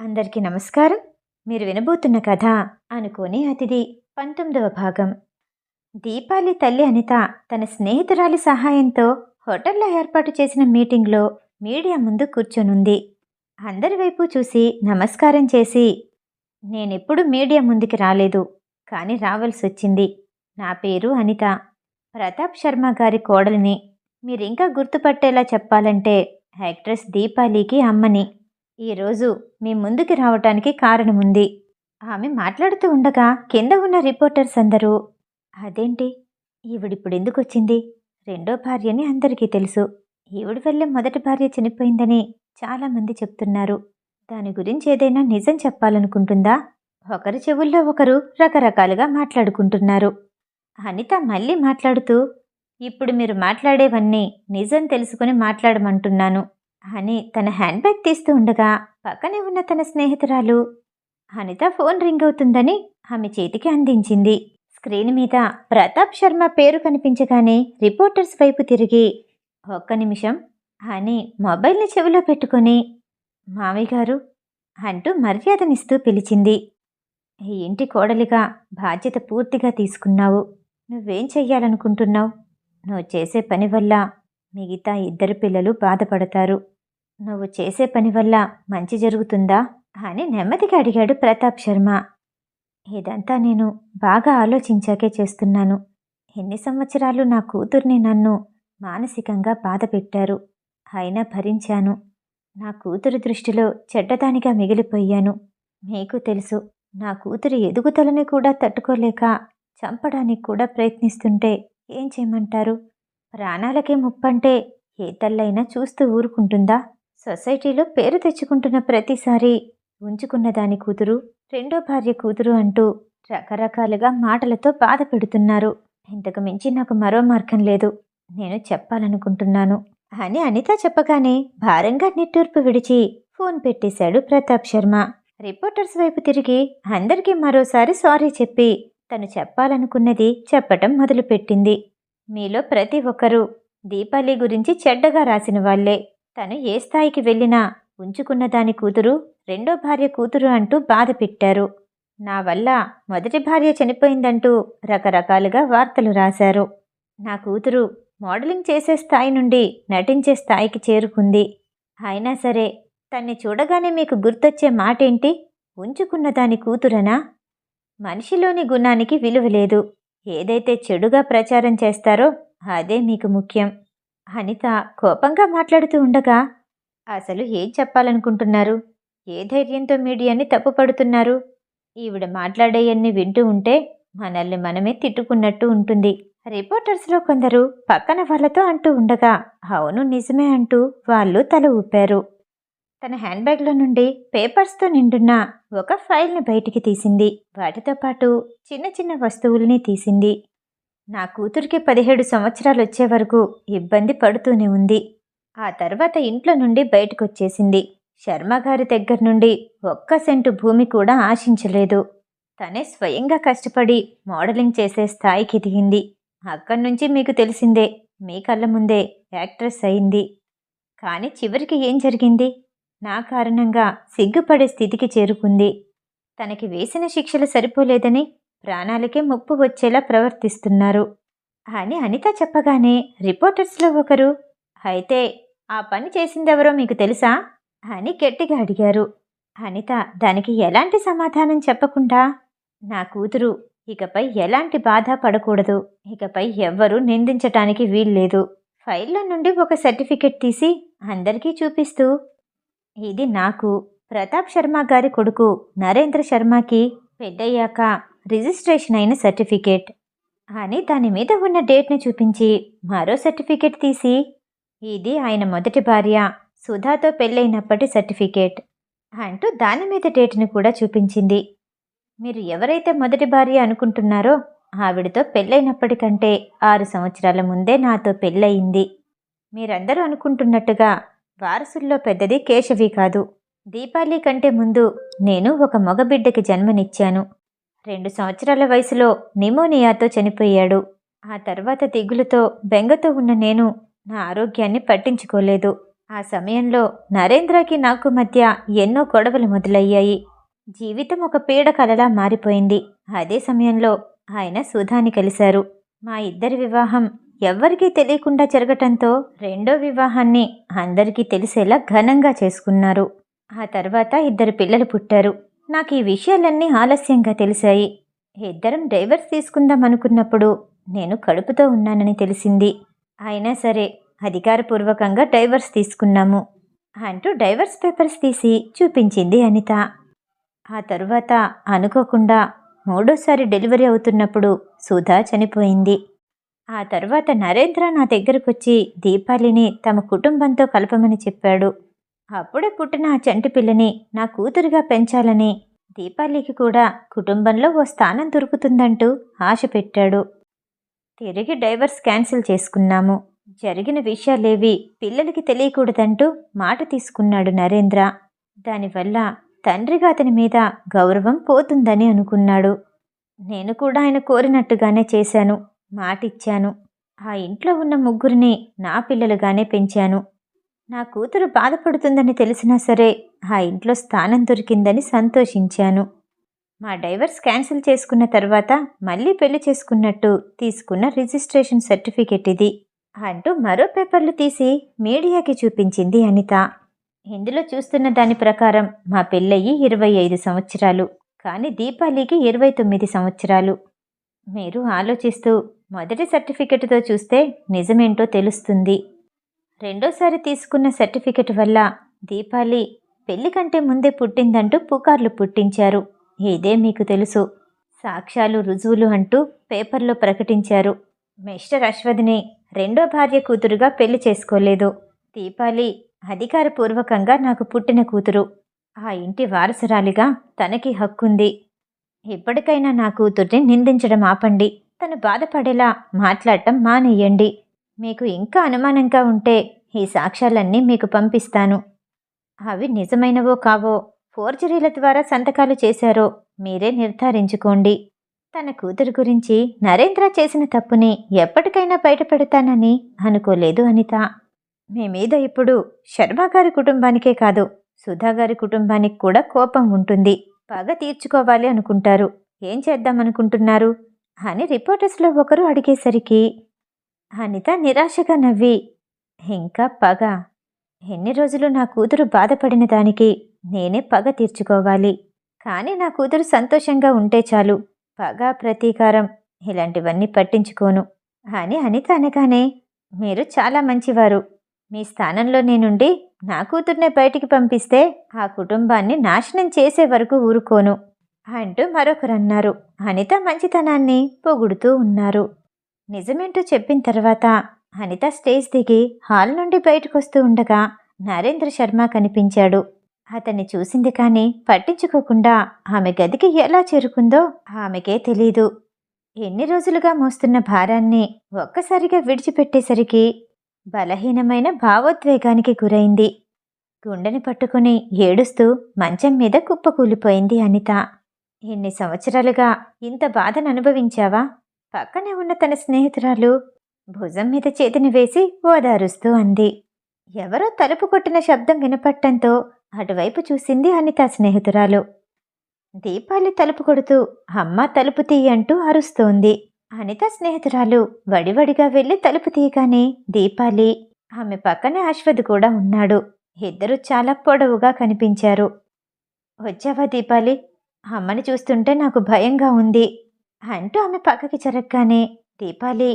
అందరికీ నమస్కారం. మీరు వినబోతున్న కథ అనుకోని అతిథి. పంతొమ్మిదవ భాగం. దీపాలి తల్లి అనిత తన స్నేహితురాలి సహాయంతో హోటల్లో ఏర్పాటు చేసిన మీటింగ్లో మీడియా ముందు కూర్చొనుంది. అందరి వైపు చూసి నమస్కారం చేసి నేనెప్పుడు మీడియా ముందుకి రాలేదు కానీ రావాల్సి వచ్చింది నా పేరు అనిత. ప్రతాప్ శర్మ గారి కోడలిని. మీరింకా గుర్తుపట్టేలా చెప్పాలంటే యాక్ట్రెస్ దీపాలికి అమ్మని. ఈరోజు మీ ముందుకి రావటానికి కారణముంది. ఆమె మాట్లాడుతూ ఉండగా కింద ఉన్న రిపోర్టర్స్ అందరూ అదేంటి? ఈవిడిప్పుడు ఎందుకు వచ్చింది రెండో భార్యని అందరికీ తెలుసు. ఈవిడి వల్లే మొదటి భార్య చనిపోయిందని చాలామంది చెప్తున్నారు. దాని గురించి ఏదైనా నిజం చెప్పాలనుకుంటుందా? ఒకరి చెవుల్లో ఒకరు రకరకాలుగా మాట్లాడుకుంటున్నారు. అనిత మళ్ళీ మాట్లాడుతూ ఇప్పుడు మీరు మాట్లాడేవన్నీ నిజం తెలుసుకుని మాట్లాడమంటున్నాను. అని తన హ్యాండ్ బ్యాగ్ తీస్తూ ఉండగా పక్కనే ఉన్న తన స్నేహితురాలు అనిత ఫోన్ రింగ్ అవుతుందని ఆమె చేతికి అందించింది. స్క్రీన్ మీద ప్రతాప్ శర్మ పేరు కనిపించగానే రిపోర్టర్స్ వైపు తిరిగి ఒక్క నిమిషం అని మొబైల్ని చెవిలో పెట్టుకొని మామయ్య గారు అంటూ మర్యాదనిస్తూ పిలిచింది. ఈ ఇంటి కోడలిగా బాధ్యత పూర్తిగా తీసుకున్నావు. నువ్వేం చెయ్యాలనుకుంటున్నావు? నువ్వు చేసే పని వల్ల మిగతా ఇద్దరు పిల్లలు బాధపడతారు. నువ్వు చేసే పని వల్ల మంచి జరుగుతుందా? అని నెమ్మదిగా అడిగాడు ప్రతాప్ శర్మ. ఇదంతా నేను బాగా ఆలోచించాకే చేస్తున్నాను. ఎన్ని సంవత్సరాలు నా కూతుర్ని నన్ను మానసికంగా బాధ పెట్టారు. అయినా భరించాను. నా కూతురు దృష్టిలో చెడ్డదానిగా మిగిలిపోయాను. మీకు తెలుసు నా కూతురి ఎదుగుదలని కూడా తట్టుకోలేక చంపడానికి కూడా ప్రయత్నిస్తుంటే ఏం చేయమంటారు? ప్రాణాలకే ముప్పంటే ఏ తల్లైనా చూస్తూ ఊరుకుంటుందా? సొసైటీలో పేరు తెచ్చుకుంటున్న ప్రతిసారి ఉంచుకున్న దాని కూతురు రెండో భార్య కూతురు అంటూ రకరకాలుగా మాటలతో బాధ పెడుతున్నారు. ఇంతకు మించి నాకు మరో మార్గం లేదు. నేను చెప్పాలనుకుంటున్నాను. అని అనిత చెప్పగానే భారంగా నిట్టూర్పు విడిచి ఫోన్ పెట్టేశాడు ప్రతాప్ శర్మ. రిపోర్టర్స్ వైపు తిరిగి అందరికీ మరోసారి సారీ చెప్పి తను చెప్పాలనుకున్నది చెప్పటం మొదలుపెట్టింది. మీలో ప్రతి ఒక్కరూ దీపాలి గురించి చెడ్డగా రాసిన వాళ్ళే తను ఏ స్థాయికి వెళ్ళినా ఉంచుకున్న దాని కూతురు రెండో భార్య కూతురు అంటూ బాధ పెట్టారు. నా వల్ల మొదటి భార్య చనిపోయిందంటూ రకరకాలుగా వార్తలు రాశారు. నా కూతురు మోడలింగ్ చేసే స్థాయి నుండి నటించే స్థాయికి చేరుకుంది. అయినా సరే తన్ని చూడగానే మీకు గుర్తొచ్చే మాటేంటి? ఉంచుకున్న దాని కూతురనా? మనిషిలోని గుణానికి విలువ లేదు. ఏదైతే చెడుగా ప్రచారం చేస్తారో అదే మీకు ముఖ్యం. అనిత కోపంగా మాట్లాడుతూ ఉండగా అసలు ఏం చెప్పాలనుకుంటున్నారు? ఏ ధైర్యంతో మీడియాని తప్పుపడుతున్నారు ఈవిడ మాట్లాడేయన్ని వింటూ ఉంటే మనల్ని మనమే తిట్టుకున్నట్టు ఉంటుంది. రిపోర్టర్స్లో కొందరు పక్కన వాళ్ళతో అంటూ ఉండగా అవును నిజమే అంటూ వాళ్ళు తల ఊపారు. తన హ్యాండ్ బ్యాగ్లో నుండి పేపర్స్తో నిండున్న ఒక ఫైల్ని బయటికి తీసింది. వాటితో పాటు చిన్న చిన్న వస్తువుల్ని తీసింది. నా కూతురికి పదిహేడు సంవత్సరాలు వచ్చే వరకు ఇబ్బంది పడుతూనే ఉంది. ఆ తర్వాత ఇంట్లో నుండి బయటకొచ్చేసింది. శర్మ గారి దగ్గర నుండి ఒక్క సెంటు భూమి కూడా ఆశించలేదు. తనే స్వయంగా కష్టపడి మోడలింగ్ చేసే స్థాయికి దిగింది. అక్కడి నుంచి మీకు తెలిసిందే మీ కళ్ళ ముందే యాక్ట్రెస్ అయింది. కానీ చివరికి ఏం జరిగింది? నా కారణంగా సిగ్గుపడే స్థితికి చేరుకుంది. తనకి వేసిన శిక్షలు సరిపోలేదని ప్రాణాలకే ముప్పు వచ్చేలా ప్రవర్తిస్తున్నారు. అని అనిత చెప్పగానే రిపోర్టర్స్లో ఒకరు అయితే ఆ పని చేసిందెవరో మీకు తెలుసా? అని గట్టిగా అడిగారు. అనిత దానికి ఎలాంటి సమాధానం చెప్పకుండా? నా కూతురు ఇకపై ఎలాంటి బాధ పడకూడదు. ఇకపై ఎవ్వరూ నిందించటానికి వీల్లేదు. ఫైల్లో నుండి ఒక సర్టిఫికెట్ తీసి అందరికీ చూపిస్తూ ఇది నాకు ప్రతాప్ శర్మ గారి కొడుకు నరేంద్ర శర్మకి పెద్దయ్యాక రిజిస్ట్రేషన్ అయిన సర్టిఫికేట్. అని దాని మీద ఉన్న డేట్ని చూపించి మరో సర్టిఫికేట్ తీసి ఇది ఆయన మొదటి భార్య సుధాతో పెళ్ళైనప్పటి సర్టిఫికేట్ అంటూ దాని మీద డేట్ని కూడా చూపించింది. మీరు ఎవరైతే మొదటి భార్య అనుకుంటున్నారో ఆవిడతో పెళ్ళైనప్పటికంటే ఆరు సంవత్సరాల ముందే నాతో పెళ్ళయింది. మీరందరూ అనుకుంటున్నట్టుగా వారసుల్లో పెద్దది కేశవి కాదు. దీపాలి కంటే ముందు నేను ఒక మగబిడ్డకి జన్మనిచ్చాను. రెండు సంవత్సరాల వయసులో నిమోనియాతో చనిపోయాడు. ఆ తర్వాత దిగులుతో బెంగతో ఉన్న నేను నా ఆరోగ్యాన్ని పట్టించుకోలేదు. ఆ సమయంలో నరేంద్రకి నాకు మధ్య ఎన్నో గొడవలు మొదలయ్యాయి. జీవితం ఒక పీడ కలలా మారిపోయింది. అదే సమయంలో ఆయన సుధాని కలిశారు. మా ఇద్దరి వివాహం ఎవ్వరికీ తెలియకుండా జరగటంతో రెండో వివాహాన్ని అందరికీ తెలిసేలా ఘనంగా చేసుకున్నారు. ఆ తర్వాత ఇద్దరు పిల్లలు పుట్టారు. నాకు ఈ విషయాలన్నీ ఆలస్యంగా తెలిసాయి. ఇద్దరం డైవర్స్ తీసుకుందాం అనుకున్నప్పుడు నేను కడుపుతో ఉన్నానని తెలిసింది. అయినా సరే అధికారపూర్వకంగా డైవర్స్ తీసుకున్నాము అంటూ డైవర్స్ పేపర్స్ తీసి చూపించింది అనిత. ఆ తరువాత అనుకోకుండా మూడోసారి డెలివరీ అవుతున్నప్పుడు సుధా చనిపోయింది. ఆ తర్వాత నరేంద్ర నా దగ్గరకొచ్చి దీపాలిని తమ కుటుంబంతో కలపమని చెప్పాడు. అప్పుడే పుట్టిన ఆ చంటి పిల్లని నా కూతురుగా పెంచాలని దీపాలికి కూడా కుటుంబంలో ఓ స్థానం దొరుకుతుందంటూ ఆశ పెట్టాడు. తిరిగి డైవర్స్ క్యాన్సిల్ చేసుకున్నాము. జరిగిన విషయాలేవి పిల్లలకి తెలియకూడదంటూ మాట తీసుకున్నాడు నరేంద్ర. దానివల్ల తండ్రిగా అతని మీద గౌరవం పోతుందని అనుకున్నాడు. నేను కూడా ఆయన కోరినట్టుగానే చేశాను మాటిచ్చాను. ఆ ఇంట్లో ఉన్న ముగ్గురిని నా పిల్లలుగానే పెంచాను. నా కూతురు బాధపడుతుందని తెలిసినా సరే ఆ ఇంట్లో స్థానం దొరికిందని సంతోషించాను. మా డైవర్స్ క్యాన్సిల్ చేసుకున్న తర్వాత మళ్ళీ పెళ్ళి చేసుకున్నట్టు తీసుకున్న రిజిస్ట్రేషన్ సర్టిఫికెట్ ఇది అంటూ మరో పేపర్లు తీసి మీడియాకి చూపించింది అనిత. ఇందులో చూస్తున్న దాని ప్రకారం మా పెళ్ళయ్యి ఇరవై ఐదు సంవత్సరాలు కానీ దీపాలికి ఇరవై తొమ్మిది సంవత్సరాలు. మీరు ఆలోచిస్తూ మొదటి సర్టిఫికెట్తో చూస్తే నిజమేంటో తెలుస్తుంది. రెండోసారి తీసుకున్న సర్టిఫికెట్ వల్ల దీపాలి పెళ్ళి కంటే ముందే పుట్టిందంటూ పుకార్లు పుట్టించారు. ఇదే మీకు తెలుసు. సాక్ష్యాలు రుజువులు అంటూ పేపర్లో ప్రకటించారు. మిస్టర్ అశ్వథ్ని రెండో భార్య కూతురుగా పెళ్ళి చేసుకోలేదు. దీపాలి అధికారపూర్వకంగా నాకు పుట్టిన కూతురు. ఆ ఇంటి వారసురాలిగా తనకి హక్కుంది. ఇప్పటికైనా నా కూతుర్ని నిందించడం ఆపండి. తను బాధపడేలా మాట్లాడటం మానేయండి. మీకు ఇంకా అనుమానంగా ఉంటే ఈ సాక్ష్యాలన్నీ మీకు పంపిస్తాను. అవి నిజమైనవో కావో ఫోర్జరీల ద్వారా సంతకాలు చేశారో మీరే నిర్ధారించుకోండి. తన కూతురు గురించి నరేంద్ర చేసిన తప్పుని ఎప్పటికైనా బయటపెడతానని అనుకోలేదు అనిత. మీ మీద ఇప్పుడు శర్మ గారి కుటుంబానికే కాదు సుధా గారి కుటుంబానికి కూడా కోపం ఉంటుంది. పగ తీర్చుకోవాలి అనుకుంటారు. ఏం చేద్దామనుకుంటున్నారు? అని రిపోర్టర్స్లో ఒకరు అడిగేసరికి అనిత నిరాశగా నవ్వి ఇంకా పగ. ఎన్ని రోజులు నా కూతురు బాధపడిన దానికి నేనే పగ తీర్చుకోవాలి. కానీ నా కూతురు సంతోషంగా ఉంటే చాలు. పగ ప్రతీకారం ఇలాంటివన్నీ పట్టించుకోను అని అనిత అనగానే మీరు చాలా మంచివారు. మీ స్థానంలో నేనుండి నా కూతుర్నే బయటికి పంపిస్తే ఆ కుటుంబాన్ని నాశనం చేసే వరకు ఊరుకోను అంటూ మరొకరన్నారు అనిత మంచితనాన్ని పొగుడుతూ ఉన్నారు. నిజమేంటో చెప్పిన తర్వాత అనిత స్టేజ్ దిగి హాల్ నుండి బయటకొస్తూ ఉండగా నరేంద్ర శర్మ కనిపించాడు. అతన్ని చూసింది కానీ పట్టించుకోకుండా ఆమె గదికి ఎలా చేరుకుందో ఆమెకే తెలీదు. ఎన్ని రోజులుగా మోస్తున్న భారాన్ని ఒక్కసారిగా విడిచిపెట్టేసరికి బలహీనమైన భావోద్వేగానికి గురైంది. గుండెని పట్టుకుని ఏడుస్తూ మంచం మీద కుప్పకూలిపోయింది అనిత. ఎన్ని సంవత్సరాలుగా ఇంత బాధను అనుభవించావా? పక్కనే ఉన్న తన స్నేహితురాలు భుజం మీద చేతిని వేసి ఓదారుస్తూ అంది. ఎవరో తలుపు కొట్టిన శబ్దం వినపట్టంతో అటువైపు చూసింది అనిత స్నేహితురాలు. దీపాలి తలుపు కొడుతూ అమ్మ తలుపు తీయి అంటూ అరుస్తోంది. అనిత స్నేహితురాలు వడివడిగా వెళ్ళి తలుపు తీయగానే దీపాలి ఆమె పక్కనే అశ్వథ్ కూడా ఉన్నాడు. ఇద్దరు చాలా పొడవుగా కనిపించారు. వచ్చావా దీపాలి? అమ్మని చూస్తుంటే నాకు భయంగా ఉంది. అంటూ ఆమె పక్కకి జరగగానే దీపాలి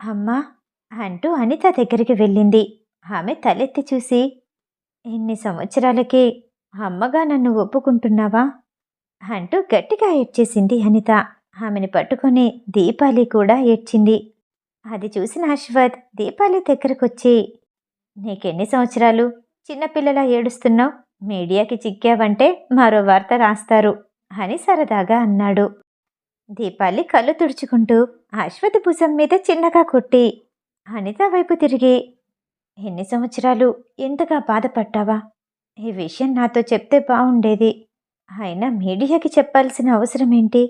అమ్మా అంటూ అనిత దగ్గరికి వెళ్ళింది. ఆమె తలెత్తి చూసి ఇన్ని సంవత్సరాలకి అమ్మగా నన్ను ఒప్పుకుంటున్నావా? అంటూ గట్టిగా ఏడ్చేసింది అనిత. ఆమెని పట్టుకొని దీపాలి కూడా ఏడ్చింది. అది చూసిన అశ్వత్ దీపాలి దగ్గరకొచ్చి నీకెన్ని సంవత్సరాలు? చిన్నపిల్లలా ఏడుస్తున్నావు? మీడియాకి చిక్కావంటే మరో వార్త రాస్తారు అని సరదాగా అన్నాడు. దీపాలి కళ్ళు తుడుచుకుంటూ అశ్వథ్ భుజం మీద చిన్నగా కొట్టి అనిత వైపు తిరిగి ఎన్ని సంవత్సరాలు ఎంతగా బాధపడ్డావా? ఈ విషయం నాతో చెప్తే బాగుండేది అయినా మీడియాకి చెప్పాల్సిన అవసరం ఏంటి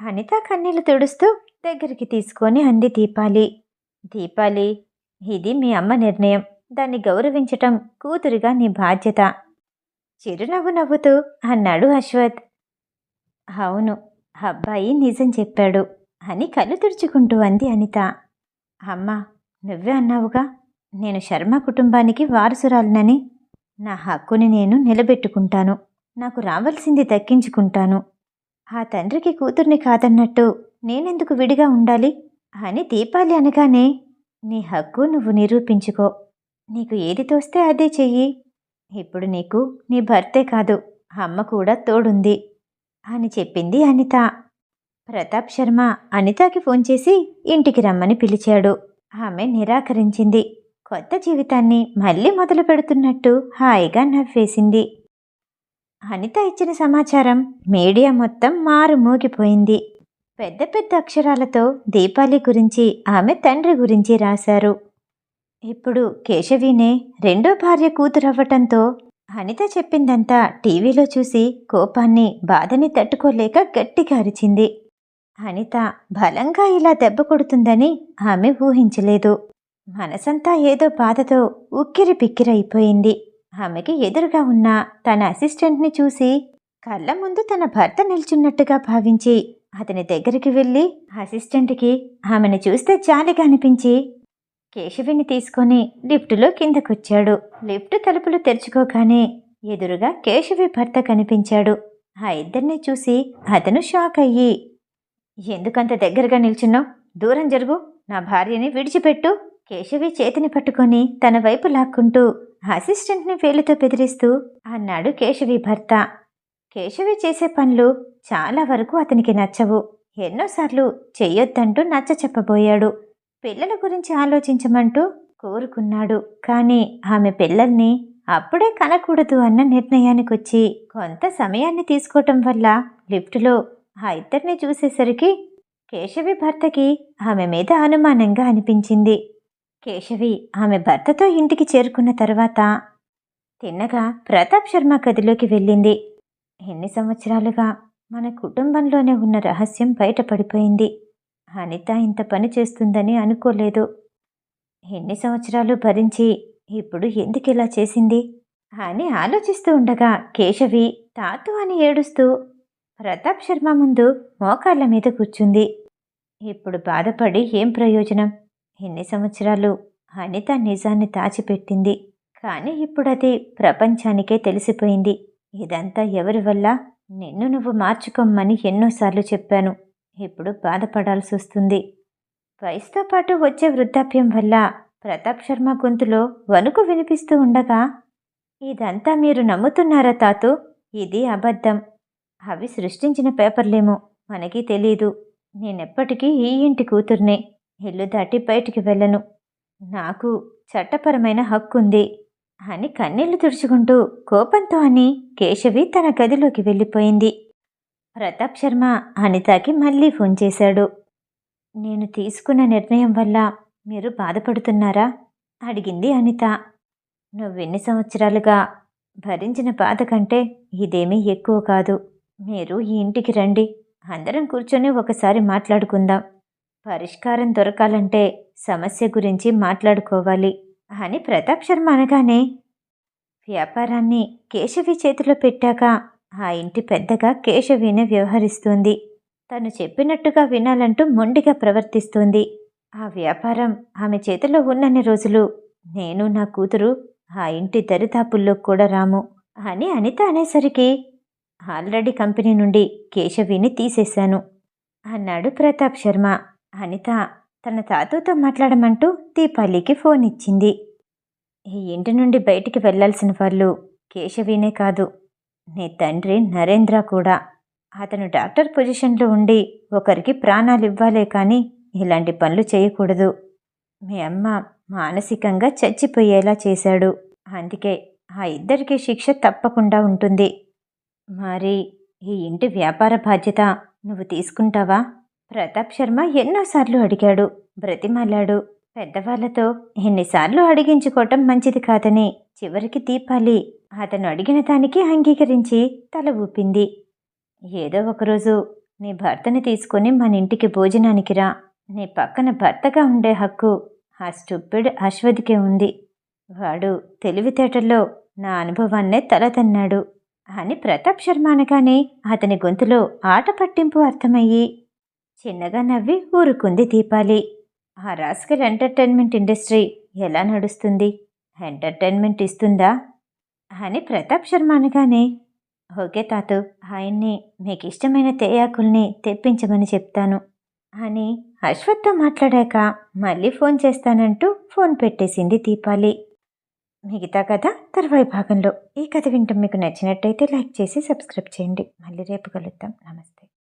అనిత కన్నీళ్ళు తుడుస్తూ దగ్గరికి తీసుకొని అంది దీపాలి. దీపాలి ఇది మీ అమ్మ నిర్ణయం. దాన్ని గౌరవించటం కూతురిగా నీ బాధ్యత. చిరునవ్వు నవ్వుతూ అన్నాడు అశ్వత్. అవును అబ్బాయి నిజం చెప్పాడు అని కళ్ళు తుడుచుకుంటూ అంది అనిత. అమ్మా నువ్వే అన్నావుగా? నేను శర్మ కుటుంబానికి వారసురాలనని. నా హక్కుని నేను నిలబెట్టుకుంటాను. నాకు రావాల్సింది దక్కించుకుంటాను. ఆ తండ్రికి కూతుర్ని కాదన్నట్టు నేనెందుకు విడిగా ఉండాలి? అని దీపాలి అనగానే నీ హక్కు నువ్వు నిరూపించుకో. నీకు ఏది తోస్తే అదే చెయ్యి. ఇప్పుడు నీకు నీ భర్తే కాదు అమ్మ కూడా తోడుంది. అని చెప్పింది అనిత. ప్రతాప్ శర్మ అనితకి ఫోన్ చేసి ఇంటికి రమ్మని పిలిచాడు. ఆమె నిరాకరించింది. కొత్త జీవితాన్ని మళ్ళీ మొదలు పెడుతున్నట్టు హాయిగా నవ్వేసింది. అనిత ఇచ్చిన సమాచారం మీడియా మొత్తం మారుమూగిపోయింది పెద్ద పెద్ద అక్షరాలతో దీపాలి గురించి ఆమె తండ్రి గురించి రాశారు. ఇప్పుడు కేశవినే రెండో భార్య కూతురవ్వటంతో అనిత చెప్పిందంతా టీవీలో చూసి కోపాన్ని బాధని తట్టుకోలేక గట్టిగా అరిచింది. అనిత బలంగా ఇలా దెబ్బ కొడుతుందని ఆమె ఊహించలేదు. మనసంతా ఏదో బాధతో ఉక్కిరి పిక్కిరైపోయింది ఆమెకి ఎదురుగా ఉన్న తన అసిస్టెంట్ని చూసి కళ్ళ ముందు తన భర్త నిల్చున్నట్టుగా భావించి అతని దగ్గరికి వెళ్ళి అసిస్టెంట్కి ఆమెను చూస్తే జాలిగా అనిపించి కేశవిని తీసుకొని లిఫ్టులో కిందకొచ్చాడు. లిఫ్ట్ తలుపులు తెరుచుకోగానే ఎదురుగా కేశవి భర్త కనిపించాడు. ఆ ఇద్దరిని చూసి అతను షాక్ అయ్యి ఎందుకంత దగ్గరగా నిల్చున్నావు? దూరం జరుగు. నా భార్యని విడిచిపెట్టు. కేశవి చేతిని పట్టుకొని తన వైపు లాక్కుంటూ అసిస్టెంట్ని వేలితో బెదిరిస్తూ అన్నాడు కేశవి భర్త. కేశవి చేసే పనులు చాలా వరకు అతనికి నచ్చవు. ఎన్నోసార్లు చెయ్యొద్దంటూ నచ్చ చెప్పబోయాడు పిల్లల గురించి ఆలోచించమంటూ కోరుకున్నాడు. కానీ ఆమె పిల్లల్ని అప్పుడే కనకూడదు అన్న నిర్ణయానికి వచ్చి కొంత సమయాన్ని తీసుకోవటం వల్ల లిఫ్టులో ఆ ఇద్దరిని చూసేసరికి కేశవి భర్తకి ఆమె మీద అనుమానంగా అనిపించింది. కేశవి ఆమె భర్తతో ఇంటికి చేరుకున్న తర్వాత తిన్నగా ప్రతాప్ శర్మ గదిలోకి వెళ్ళింది. ఎన్ని సంవత్సరాలుగా మన కుటుంబంలోనే ఉన్న రహస్యం బయటపడిపోయింది. అనిత ఇంత పని చేస్తుందని అనుకోలేదు. ఎన్ని సంవత్సరాలు భరించి ఇప్పుడు ఎందుకు ఇలా చేసింది? అని ఆలోచిస్తూ ఉండగా కేశవి తాతు అని ఏడుస్తూ ప్రతాప్ శర్మ ముందు మోకాళ్ళ మీద కూర్చుంది. ఇప్పుడు బాధపడి ఏం ప్రయోజనం? ఎన్ని సంవత్సరాలు అనిత నిజాన్ని దాచిపెట్టింది. కానీ ఇప్పుడది ప్రపంచానికే తెలిసిపోయింది. ఇదంతా ఎవరి వల్ల? నిన్ను నువ్వు మార్చుకోమ్మని ఎన్నోసార్లు చెప్పాను. ఇప్పుడు బాధపడాల్సి వస్తుంది. వయసుతో పాటు వచ్చే వృద్ధాప్యం వల్ల ప్రతాప్ శర్మ గొంతులో వణుకు వినిపిస్తూ ఉండగా ఇదంతా మీరు నమ్ముతున్నారా తాతు? ఇది అబద్ధం. అవి సృష్టించిన పేపర్లేమో. మనకి తెలీదు. నేనెప్పటికీ ఈ ఇంటి కూతుర్నే. ఇల్లు దాటి బయటికి వెళ్ళను. నాకు చట్టపరమైన హక్కుంది అని కన్నీళ్ళు తుడుచుకుంటూ కోపంతో అని కేశవి తన గదిలోకి వెళ్ళిపోయింది. ప్రతాప్ శర్మ అనితకి మళ్ళీ ఫోన్ చేశాడు. నేను తీసుకున్న నిర్ణయం వల్ల మీరు బాధపడుతున్నారా? అడిగింది అనిత. నువ్వెన్ని సంవత్సరాలుగా భరించిన బాధ కంటే ఇదేమీ ఎక్కువ కాదు. మీరు ఈ ఇంటికి రండి. అందరం కూర్చొని ఒకసారి మాట్లాడుకుందాం. పరిష్కారం దొరకాలంటే సమస్య గురించి మాట్లాడుకోవాలి అని ప్రతాప్ శర్మ అనగానే వ్యాపారాన్ని కేశవి చేతిలో పెట్టాక ఆ ఇంటి పెద్దగా కేశవినే వ్యవహరిస్తుంది. తను చెప్పినట్టుగా వినాలంటూ మొండిగా ప్రవర్తిస్తుంది. ఆ వ్యాపారం ఆమె చేతిలో ఉన్నన్ని రోజులు. నేను నా కూతురు ఆ ఇంటి దరిదాపుల్లో కూడా రాము అని అనిత అనేసరికి ఆల్రెడీ కంపెనీ నుండి కేశవిని తీసేశాను అన్నాడు ప్రతాప్ శర్మ. అనిత తన తాతతో మాట్లాడమంటూ దీపాలికి ఫోన్ ఇచ్చింది. ఈ ఇంటి నుండి బయటికి వెళ్ళాల్సిన వాళ్ళు కేశవినే కాదు. నీ తండ్రి నరేంద్ర కూడా. అతను డాక్టర్ పొజిషన్లో ఉండి ఒకరికి ప్రాణాలు ఇవ్వాలే కానీ ఇలాంటి పనులు చేయకూడదు. మీ అమ్మ మానసికంగా చచ్చిపోయేలా చేశాడు. అందుకే ఆ ఇద్దరికి శిక్ష తప్పకుండా ఉంటుంది. మరి ఈ ఇంటి వ్యాపార బాధ్యత నువ్వు తీసుకుంటావా? ప్రతాప్ శర్మ ఎన్నోసార్లు అడిగాడు బ్రతిమాలాడు. పెద్దవాళ్ళతో ఎన్నిసార్లు అడిగించుకోవటం మంచిది కాదని చివరికి దీపాలి అతను అడిగిన దానికి అంగీకరించి తల ఊపింది. ఏదో ఒకరోజు నీ భర్తని తీసుకొని మన ఇంటికి భోజనానికి రా. నీ పక్కన భర్తగా ఉండే హక్కు ఆ స్టూపిడ్ అశ్వతికే ఉంది. వాడు తెలివితేటల్లో నా అనుభవాన్నే తలదన్నాడు అని ప్రతాప్ శర్మ అనగానే అతని గొంతులో ఆట పట్టింపు అర్థమయ్యి చిన్నగా నవ్వి ఊరుకుంది దీపాలి. ఆ రాస్కల్ ఎంటర్టైన్మెంట్ ఇండస్ట్రీ ఎలా నడుస్తుంది? ఎంటర్టైన్మెంట్ ఇస్తుందా? అని ప్రతాప్ శర్మ అనగానే ఓకే తాతు ఆయన్ని మీకు ఇష్టమైన తేయాకుల్ని తెప్పించమని చెప్తాను అని అశ్వత్తో మాట్లాడాక మళ్ళీ ఫోన్ చేస్తానంటూ ఫోన్ పెట్టేసింది దీపాలి. మిగతా కథ తర్వాయి భాగంలో. ఈ కథ వింటాం మీకు నచ్చినట్టయితే లైక్ చేసి సబ్స్క్రైబ్ చేయండి. మళ్ళీ రేపు కలుద్దాం. నమస్తే.